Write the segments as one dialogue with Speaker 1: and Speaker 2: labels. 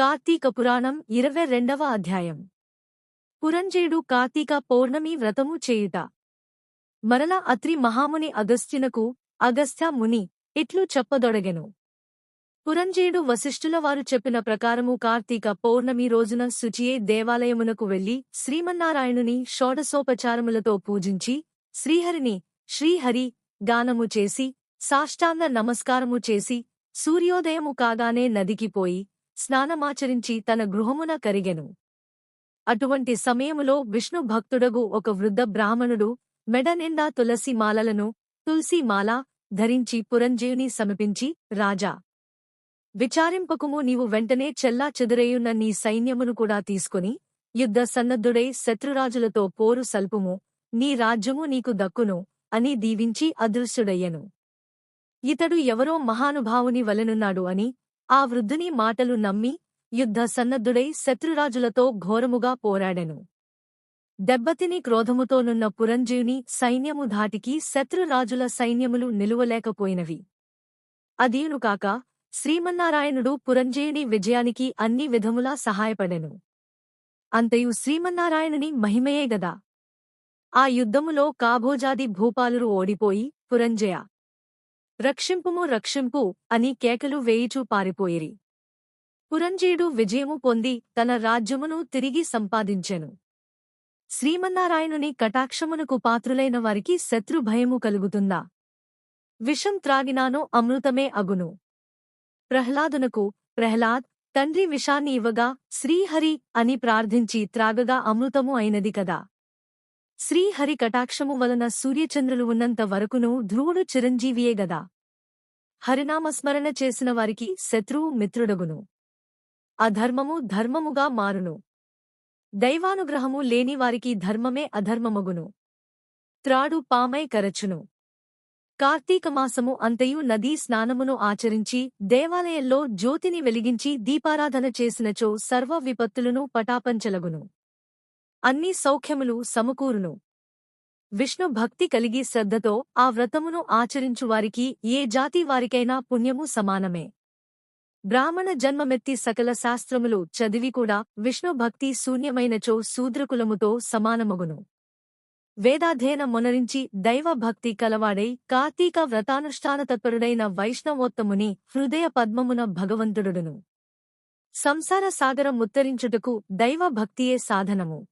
Speaker 1: కార్తీక పురాణం ఇరవై రెండవ అధ్యాయం. పురంజేయుడు కార్తీక పౌర్ణమి వ్రతము చేయుట. మరల అత్రి మహాముని అగస్త్యునకు అగస్త్య ముని ఇట్లు చెప్పదొడగెను? పురంజేయుడు వశిష్ఠుల వారు చెప్పిన ప్రకారము కార్తీక పౌర్ణమి రోజున శుచియే దేవాలయమునకు వెళ్ళి శ్రీమన్నారాయణుని షోడసోపచారములతో పూజించి శ్రీహరిని శ్రీహరి గానము చేసి సాష్టాంగ నమస్కారము చేసి సూర్యోదయము కాగానే నదికి పోయి స్నానమాచరించి తన గృహమున కరిగెను. అటువంటి సమయములో విష్ణు భక్తుడగు ఒక వృద్ధ బ్రాహ్మణుడు మెడ నిండా తులసి మాలలను తులసిమాల ధరించి పురంజీవిని సమీపించి రాజా విచారింపకుము నీవు వెంటనే చెల్లా చెదురేయున్న నీ సైన్యమును కూడా తీసుకుని యుద్ధ సన్నద్ధుడై శత్రురాజులతో పోరు సల్పుము నీ రాజ్యము నీకు దక్కును అని దీవించి అదృశ్యుడయ్యను. ఇతడు ఎవరో మహానుభావుని వలెనున్నాడు అని ఆ వృద్ధుని మాటలు నమ్మి యుద్ధ సన్నద్ధుడై శత్రురాజులతో ఘోరముగా పోరాడెను. దెబ్బతిని క్రోధముతోనున్న పురంజీవుని సైన్యము ధాటికి శత్రురాజుల సైన్యములు నిలువలేకపోయినవి. అదీను కాక శ్రీమన్నారాయణుడు పురంజేయుని విజయానికి అన్ని విధములా సహాయపడెను. అంతయు శ్రీమన్నారాయణుని మహిమయే గదా. ఆ యుద్ధములో కాబోజాది భూపాలురు ఓడిపోయి పురంజయ రక్షింపుము రక్షింపు అని కేకలు వేయిచూ పారిపోయిరి. పురంజేయుడు విజయము పొంది తన రాజ్యమును తిరిగి సంపాదించెను. శ్రీమన్నారాయణుని కటాక్షమునకు పాత్రులైన వారికి శత్రుభయము కలుగుతుందా? విషం త్రాగినానో అమృతమే అగును. ప్రహ్లాదునకు ప్రహ్లాద్ తండ్రి విషాన్ని ఇవ్వగా శ్రీహరి అని ప్రార్థించి త్రాగగా అమృతము అయినది కదా. శ్రీహరి కటాక్షము వలన సూర్యచంద్రులు ఉన్నంత వరకునూ ధ్రువుడు చిరంజీవియే గదా. హరినామస్మరణ చేసిన వారికి శత్రువు మిత్రుడగును. అధర్మము ధర్మముగా మారును. దైవానుగ్రహము లేని వారికి ధర్మమే అధర్మమగును. త్రాడు పామై కరచును. కార్తీకమాసము అంతయు నదీ స్నానమును ఆచరించి దేవాలయంలో జ్యోతిని వెలిగించి దీపారాధన చేసినచో సర్వ విపత్తులను పటాపంచలగును. అన్ని సౌఖ్యములు సమకూరును. విష్ణు భక్తి కలిగి శ్రద్ధతో ఆ వ్రతమును ఆచరించువారికి ఏ జాతి వారికైనా పుణ్యము సమానమే. బ్రాహ్మణ జన్మమెత్తి సకల శాస్త్రములు చదివి కూడా శూన్యమైనచో శూద్రకులముతో సమానమగును. వేదాధ్యయన మొనరించి దైవభక్తి కలవాడై కార్తీక వ్రతానుష్ఠాన తత్పరుడైన వైష్ణవోత్తముని హృదయ పద్మమున భగవంతుడును సంసార సాగరం ముత్తరించుటకు దైవ భక్తియే సాధనము.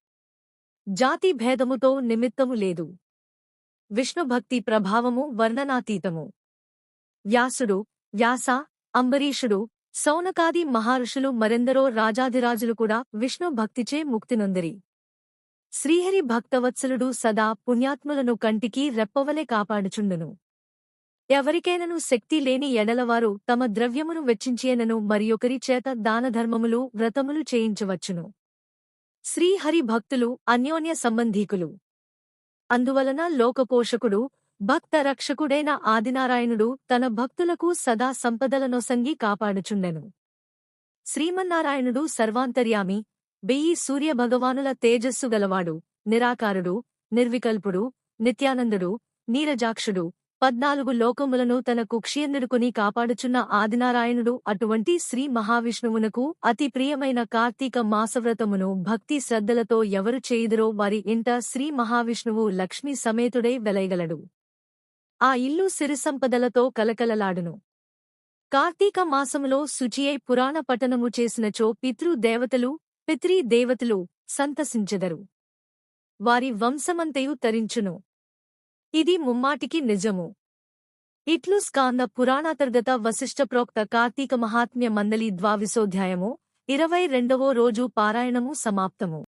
Speaker 1: జాతి భేదముతో నిమిత్తము లేదు. విష్ణుభక్తి ప్రభావము వర్ణనాతీతము. వ్యాసుడు వ్యాస అంబరీషుడు సౌనకాది మహర్షులు మరెందరో రాజాధిరాజులు కూడా విష్ణు భక్తిచే ముక్తినొందిరి. శ్రీహరి భక్తవత్సలుడు సదా పుణ్యాత్ములను కంటికి రెప్పవలే కాపాడుచుండును. ఎవరికైనను శక్తి లేని ఎడలవారు తమ ద్రవ్యమును వెచ్చించేనను మరియొకరి చేత దానధర్మములు వ్రతములు చేయించవచ్చును. శ్రీహరి భక్తులు అన్యోన్య సంబంధీకులు. అందువలన లోకపోషకుడు భక్త రక్షకుడైన ఆదినారాయణుడు తన భక్తులకు సదా సంపదలనొసంగి కాపాడుచుండెను. శ్రీమన్నారాయణుడు సర్వాంతర్యామి వెయ్యి సూర్యభగవానుల తేజస్సు గలవాడు నిరాకారుడు నిర్వికల్పుడు నిత్యానందుడు నీరజాక్షుడు పద్నాలుగు లోకములను తన కుక్షియందుడుకుని కాపాడుచున్న ఆదినారాయణుడు అటువంటి శ్రీ మహావిష్ణువునకు అతి ప్రియమైన కార్తీక మాసవ్రతమును భక్తి శ్రద్ధలతో ఎవరు చేయుదురో వారి ఇంట శ్రీ మహావిష్ణువు లక్ష్మీ సమేతుడై వెలయగలడు. ఆ ఇల్లు సిరిసంపదలతో కలకలలాడును. కార్తీక మాసములో శుచియై పురాణ పఠనము చేసినచో పితృ దేవతలు పిత్రీ దేవతలు సంతసించెదరు. వారి వంశమంతయు తరించును. ఇది ముమ్మాటికి నిజము. ఇట్లు స్కాంద పురాణాంతర్గత వశిష్ఠ ప్రోక్త కార్తీక మహాత్మ్య మందలి ద్వావిశోధ్యాయము ఇరవై రెండవో రోజు పారాయణము సమాప్తము.